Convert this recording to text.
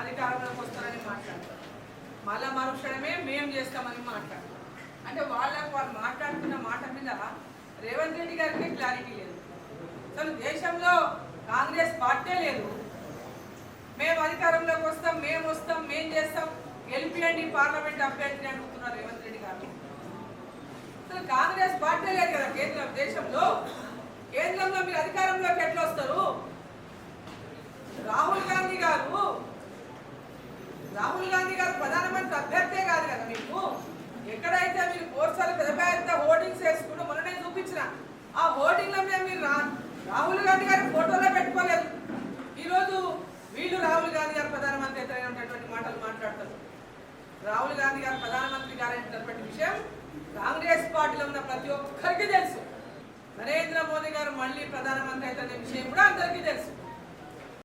అధికారంలోకి వస్తారని మాట్లాడతారు. మళ్ళా మరుక్షణమే మేం చేస్తామని మాట్లాడతారు. అంటే వాళ్ళకు వాళ్ళు మాట్లాడుతున్న మాట మీద రేవంత్ రెడ్డి గారికి క్లారిటీ లేదు. అసలు దేశంలో కాంగ్రెస్ పార్టీ లేదు. మేము అధికారంలోకి వస్తాం మేము వస్తాం మేము చేస్తాం గెలిపియండి పార్లమెంట్ అభ్యర్థిని అడుగుతున్నారు రేవంత్ రెడ్డి గారు. అసలు కాంగ్రెస్ పార్టీ రాహుల్ గాంధీ గారి ఫోటోలో పెట్టుకోలేదు. ఈరోజు వీళ్ళు రాహుల్ గాంధీ గారు ప్రధానమంత్రి ఎదురైనటువంటి మాటలు మాట్లాడతారు. రాహుల్ గాంధీ గారు ప్రధానమంత్రి గారైనటువంటి విషయం కాంగ్రెస్ పార్టీలో ఉన్న ప్రతి ఒక్కరికి తెలుసు. నరేంద్ర మోదీ గారు మళ్ళీ ప్రధానమంత్రి అయితే విషయం కూడా